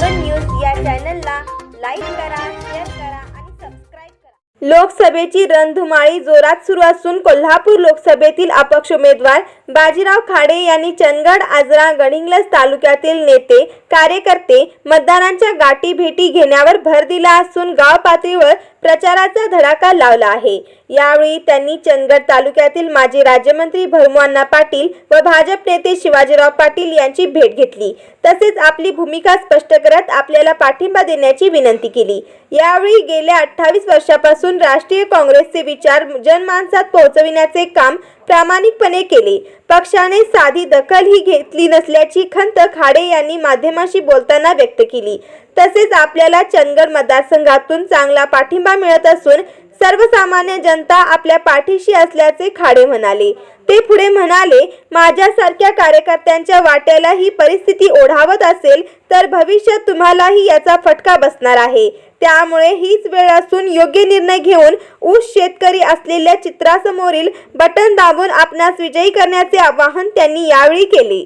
चॅनलला लाईक करा शेअर करा आणि सबस्क्राईब करा. लोकसभेची रणधुमाळी जोरात सुरू असून कोल्हापूर लोकसभेतील अपक्ष उमेदवार बाजीराव खाडे यांनी चंदगड आजरा गडिंग्लज तालुक्यातील नेते कार्यकर्ते मतदारांच्या गाठी भेटी घेण्यावर भर दिला असून गाव पातळीवर प्रचाराचा धडाका लावला आहे. यावेळी त्यांनी चंदगड तालुक्यातील माजी राज्यमंत्री भरमुअण्णा पाटील व भाजप नेते शिवाजीराव पाटील यांची भेट घेतली. तसेच आपली भूमिका स्पष्ट करत आपल्याला पाठिंबा देण्याची विनंती केली. यावेळी गेल्या अठ्ठावीस वर्षापासून राष्ट्रीय काँग्रेसचे विचार जनमानसात पोहोचविण्याचे काम प्रामाणिकपणे केले. पक्षाने साधी दखल ही घेतली नसल्याची खंत खाडे यांनी माध्यमाशी बोलताना व्यक्त केली. तसेच आपल्याला चंदगड मतदारसंघातून चांगला पाठिंबा पाठिंबा मिळत असून सर्वसामान्य जनता आपल्या पाठीशी असल्याचे खाडे म्हणाले. ते पुढे म्हणाले माझ्यासारख्या कार्यकर्त्यांच्या वाट्याला ही परिस्थिती ओढावत असेल तर भविष्यात तुम्हालाही याचा फटका बसणार आहे. त्यामुळे हीच वेळ असून योग्य निर्णय घेऊन ऊस शेतकरी असलेल्या चित्रासमोरील बटन दाबून आपणास विजयी करण्याचे आवाहन त्यांनी यावेळी केले.